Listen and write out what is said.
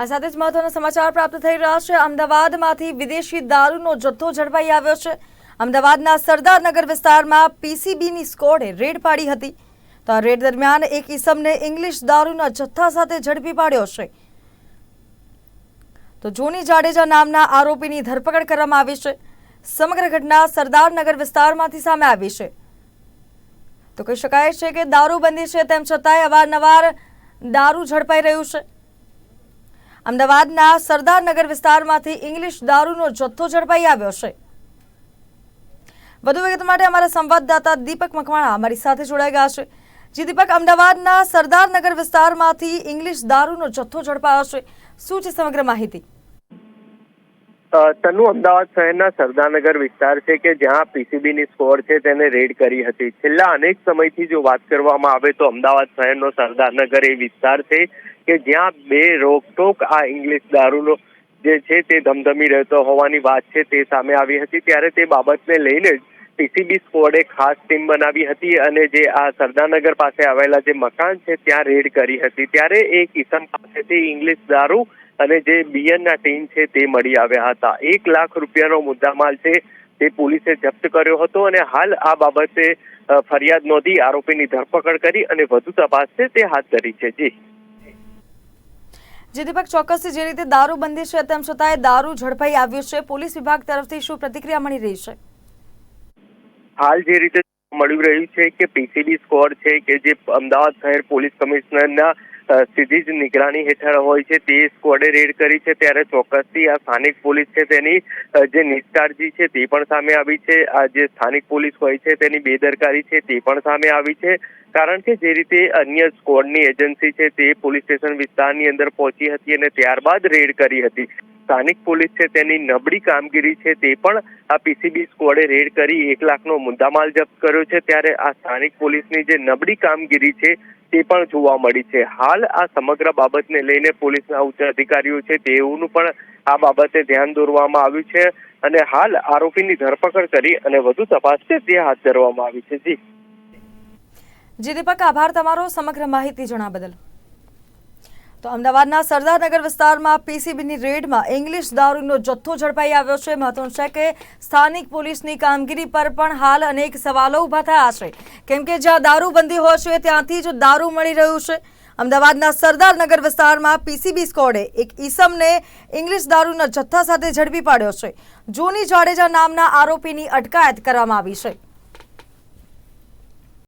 આ સાથે જ મહત્વના સમાચાર પ્રાપ્ત થઈ રહ્યા છે. અમદાવાદમાંથી વિદેશી દારૂનો જથ્થો ઝડપાઈ આવ્યો છે. અમદાવાદના સરદારનગર વિસ્તારમાં પીસીબીની સ્કોડે રેડ પાડી હતી. તો આ રેડ દરમિયાન એક ઈસમને ઇંગ્લિશ દારૂના જથ્થા સાથે ઝડપી પાડ્યો છે. તો જોની જાડેજા નામના આરોપીની ધરપકડ કરવામાં આવી છે. સમગ્ર ઘટના સરદારનગર વિસ્તારમાંથી સામે આવી છે. તો કહી શકાય છે કે દારૂબંધી છે, તેમ છતાંય અવારનવાર દારૂ ઝડપાઈ રહ્યું છે. અમદાવાદના સરદારનગર વિસ્તારમાંથી ઇંગ્લિશ દારૂનો જથ્થો ઝડપાઈ આવ્યો છે. વધુ વિગત માટે અમારા સંવાદદાતા દીપક મકવાણા અમારી સાથે જોડાઈ ગયા છે. જી દીપક, અમદાવાદના સરદારનગર વિસ્તારમાંથી ઇંગ્લિશ દારૂનો જથ્થો ઝડપાયો છે. શું છે સમગ્ર માહિતી? તનુ અમદાવાદ શહેરના સરદારનગર વિસ્તાર છે કે જ્યાં પીસીબીની સ્કોડ છે તેને રેડ કરી હતી. છેલ્લા અનેક સમયથી જો વાત કરવામાં આવે તો અમદાવાદ શહેરનો સરદારનગર એ વિસ્તાર છે. કે જ્યાં બે રોકટોક આ ઇંગ્લિશ દારૂનો જે છે તે ધમધમી રહેતો હોવાની વાત છે તે સામે આવી હતી. ત્યારે તે બાબતને લઈને જ પીસીબી સ્કોડે ખાસ ટીમ બનાવી હતી અને જે આ સરદારનગર પાસે આવેલા જે મકાન છે ત્યાં રેડ કરી હતી. ત્યારે એ કિસમ પાસેથી ઇંગ્લિશ દારૂ અને જે બીએનના ટીમ છે તે મળી આવ્યા હતા. એક લાખ રૂપિયાનો મુદ્દામાલ છે તે પોલીસે જપ્ત કર્યો હતો અને હાલ આ બાબતે ફરિયાદ નોંધી આરોપીની ધરપકડ કરી અને વધુ તપાસ છે તે હાથ ધરી છે. જી. જી દીપક ચોક્કસથી જે રીતે દારૂબંધી છે, તેમ છતાંય દારૂ ઝડપાઈ આવ્યું છે. પોલીસ વિભાગ તરફથી શું પ્રતિક્રિયા મળી રહી છે? હાલ જે રીતે મળી રહ્યું છે કે પીસીબી સ્કોડ છે કે જે અમદાવાદ શહેર પોલીસ કમિશનરના સીધી જ નિગરાની હેઠળ હોય છે. તે સ્કોડે રેડ કરી છે. ત્યારે ચોક્કસથી આ સ્થાનિક પોલીસ છે તેની જે નિષ્કાળજી છે તે પણ સામે આવી છે. આ જે સ્થાનિક પોલીસ હોય છે તેની બેદરકારી છે તે પણ સામે આવી છે. કારણ કે જે રીતે અન્ય સ્કોડની એજન્સી છે તે પોલીસ સ્ટેશન વિસ્તારની અંદર પહોંચી હતી અને ત્યારબાદ રેડ કરી હતી. સ્થાનિક પોલીસ છે તેની નબળી કામગીરી છે તે પણ આ પીસીબી સ્કોડે રેડ કરી એક લાખનો મુદ્દામાલ જપ્ત કર્યો છે. ત્યારે આ સ્થાનિક પોલીસની જે નબળી કામગીરી છે તે પણ જોવા મળી છે. હાલ આ સમગ્ર બાબતને લઈને પોલીસના ઉચ્ચ અધિકારીઓ છે તેઓનું પણ આ બાબતે ધ્યાન દોરવામાં આવ્યું છે અને હાલ આરોપીની ધરપકડ કરી અને વધુ તપાસ છે તે હાથ ધરવામાં આવી છે. જી. જી, દીપક, આભાર તમારો સમગ્ર માહિતી જણાવ બદલ. તો અમદાવાદના સરદારનગર વિસ્તારમાં પીસીબીની રેડમાં ઇંગ્લિશ દારૂનો જથ્થો ઝડપાઈ આવ્યો છે. મહત્વનું છે કે સ્થાનિક પોલીસની કામગીરી પર પણ હાલ અનેક સવાલો ઊભા થયા છે. કેમ કે જ્યાં દારૂબંધી હોય છે, ત્યાંથી જ દારૂ મળી રહ્યું છે. અમદાવાદના સરદારનગર વિસ્તારમાં પીસીબી સ્કોડે એક ઈસમને ઇંગ્લિશ દારૂના જથ્થા સાથે ઝડપી પાડ્યો છે. જૂની જાડેજા નામના આરોપીની અટકાયત કરવામાં આવી છે.